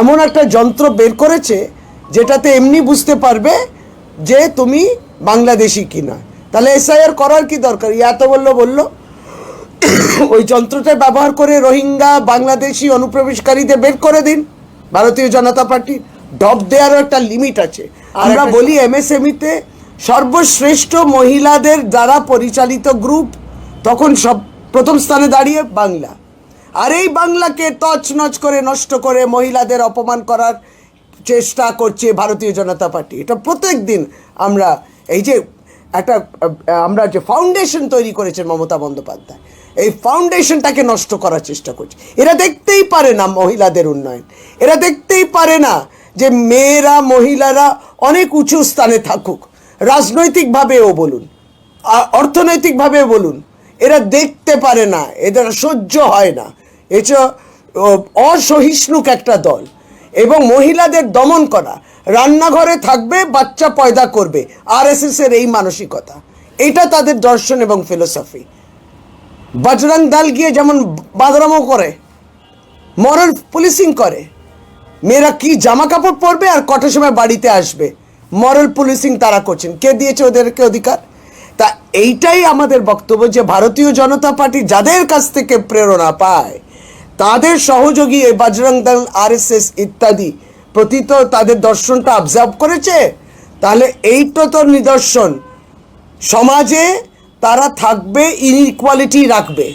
এমন একটা যন্ত্র বের করেছে যেটাতে এমনি বুঝতে পারবে যে তুমি বাংলাদেশি কিনা। তাহলে এসআইআর করার কি দরকার? ইয়া তো বলল বলল ওই যন্ত্রটা ব্যবহার করে রোহিঙ্গা বাংলাদেশি অনুপ্রবেশকারীদের বের করে দিন ভারতীয় জনতা পার্টি ডব দেওয়ারও একটা লিমিট আছে। আমরা বলি এমএসএমইতে সর্বশ্রেষ্ঠ মহিলাদের দ্বারা পরিচালিত গ্রুপ তখন সব প্রথম স্থানে দাঁড়িয়ে বাংলা। আর এই বাংলাকে তছনছ করে, নষ্ট করে মহিলাদের অপমান করার চেষ্টা করছে ভারতীয় জনতা পার্টি। এটা প্রত্যেক দিন আমরা এই যে একটা, আমরা যে ফাউন্ডেশন তৈরি করেছেন মমতা বন্দ্যোপাধ্যায়, এই ফাউন্ডেশনটাকে নষ্ট করার চেষ্টা করছে। এরা দেখতেই পারে না মহিলাদের উন্নয়ন। এরা দেখতেই পারে না যে মেয়েরা, মহিলারা অনেক উঁচু স্থানে থাকুক। রাজনৈতিকভাবেও বলুন অর্থনৈতিকভাবে বলুন, এরা দেখতে পারে না, এদের সহ্য হয় না। এটা অসহিষ্ণুক একটা দল। এবং মহিলাদের দমন করা, রান্নাঘরে থাকবে, বাচ্চা পয়দা করবে আর এর এই মানসিকতা। এটা তাদের দর্শন এবং ফিলোসফি বজরং দল গিয়ে যেমন বাদরামও করে মরাল পুলিশিং করে, মেয়েরা কি জামা কাপড় পরবে আর কটার সময় বাড়িতে আসবে? মরাল পুলিশিং তারা করছেন। কে দিয়েছে ওদেরকে অধিকার? তা এইটাই আমাদের বক্তব্য যে ভারতীয় জনতা পার্টি যাদের কাছ থেকে প্রেরণা পায় তাদের সহযোগী এই বজরং দল, আরএসএস ইত্যাদি প্রতি তো তাদের দর্শনটা অবজার্ভ করেছে? তাহলে এইটা তো নিদর্শন। সমাজে তারা থাকবে ইনইকুয়ালিটি রাখবে।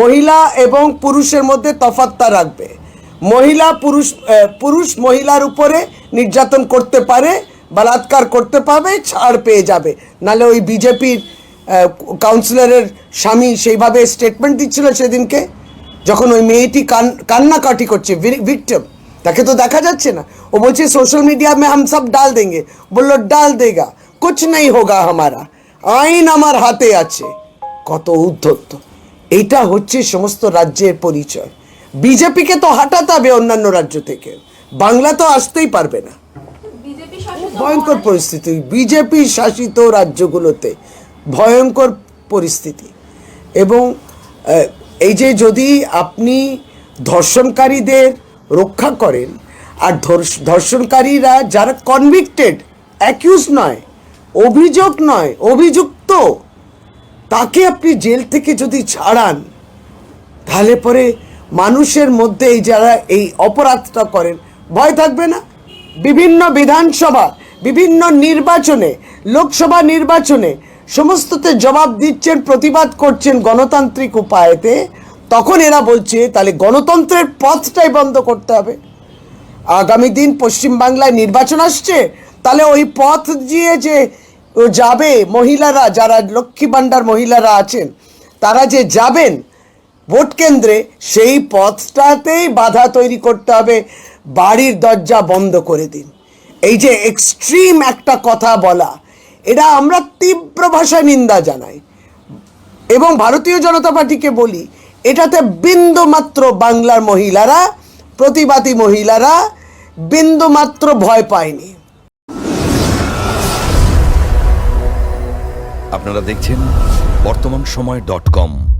মহিলা এবং পুরুষের মধ্যে তফাৎতা রাখবে। মহিলা, পুরুষ পুরুষ মহিলার উপরে নির্যাতন করতে পারে, বলাৎকার করতে পারবে ছাড় পেয়ে যাবে। নালে ওই বিজেপির কাউন্সিলরের স্বামী সেইভাবে স্টেটমেন্ট দিচ্ছিল সেদিনকে? যখন ওই মেয়েটি কান কান্নাকাটি করছে ভিক্টিম তাকে তো দেখা যাচ্ছে না। ও বলছে সোশ্যাল মিডিয়া মে হাম সব ডাল দেंगे বলল ডাল দেগা কুছ নেই হোগা হামারা আইন আমার হাতে আছে। কত উদ্ধত্ত। এইটা হচ্ছে সমস্ত রাজ্যের পরিচয়। বিজেপিকে তো হাঁটাতে হবে অন্যান্য রাজ্য থেকে। বাংলা তো আসতেই পারবে না। ভয়ঙ্কর পরিস্থিতি। বিজেপি শাসিত রাজ্যগুলোতে ভয়ঙ্কর পরিস্থিতি। এবং এই যে যদি আপনি ধর্ষণকারীদের রক্ষা করেন, আর ধর্ষণকারীরা যারা কনভিক্টেড অ্যাকিউজ নয়, অভিযোগ নয়, অভিযুক্ত, তাকে আপনি জেল থেকে যদি ছাড়ান, তাহলে পরে মানুষের মধ্যে এই যারা এই অপরাধটা করেন, ভয় থাকবে না? বিভিন্ন বিধানসভা, বিভিন্ন নির্বাচনে, লোকসভা নির্বাচনে সমস্ততে জবাব দিচ্ছেন, প্রতিবাদ করছেন গণতান্ত্রিক উপায়েতে, তখন এরা বলছে, তাহলে গণতন্ত্রের পথটাই বন্ধ করতে হবে। আগামী দিন পশ্চিমবাংলায় নির্বাচন আসছে, তাহলে ওই পথ দিয়ে যে যাবে মহিলারা, যারা লক্ষ্মী ভাণ্ডার মহিলারা আছেন, তারা যে যাবেন ভোট কেন্দ্রে, সেই পথটাতেই বাধা তৈরি করতে হবে, বাড়ির দরজা বন্ধ করে দিন। এই যে এক্সট্রিম একটা কথা বলা এটা আমরা তীব্র ভাষায় নিন্দা জানাই। এবং ভারতীয় জনতা পার্টিকে বলি, এটাতে বিন্দু মাত্র বাংলার মহিলারা, প্রতিবাদী মহিলারা বিন্দু মাত্র ভয় পায়নি। আপনারা দেখছেন বর্তমান সময় ডট কম।